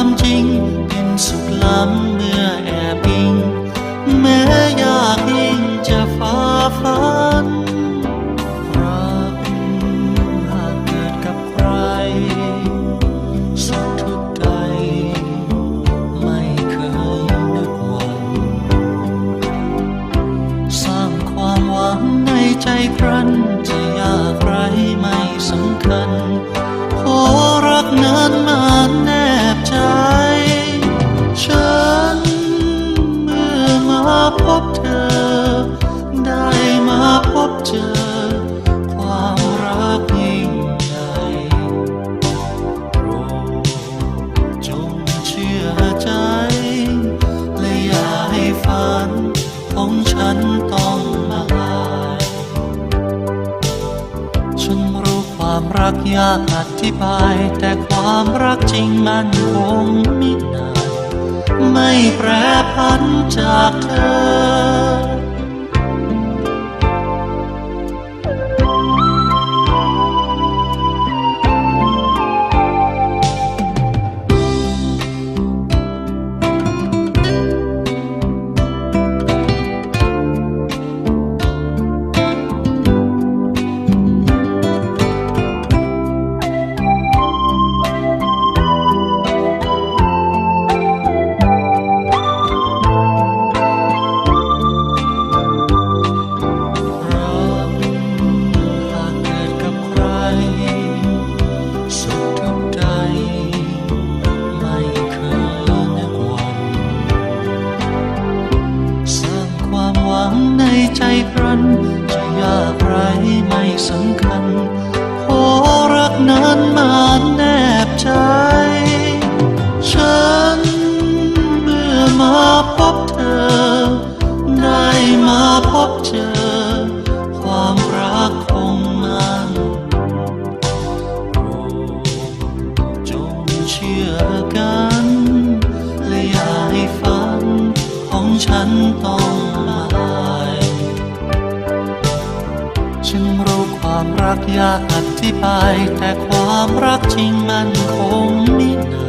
ความจริงเป็นสุขล้ำเมื่อแอบพิง แม้ยากยิ่งจะฝ่าฟันรักหากเกิดกับใคร สุขทุกใจไม่เคยนึกหวังสร้างความหวังในใจครั้นจริง พบเธอ ได้มาพบเจอ ความรักยิ่งใหญ่โปรดจงเชื่อใจ และอย่าให้ฝันของฉันต้องมาลายฉันรู้ความรักยากอธิบาย แต่ความรักจริงมันคงมินานไม่แปรพันจากเธอ สำคัญ ขอรักนั้นมาแนบใจ ฉันเมื่อมาพบเธอ ได้มาพบเจอ ความรักคงมันโปรดจงเชื่อกัน และอย่าให้ฝันของฉันต้องมาลายฉันร ความรักยากอธิบาย แต่ความรักจริงมันคงมินาน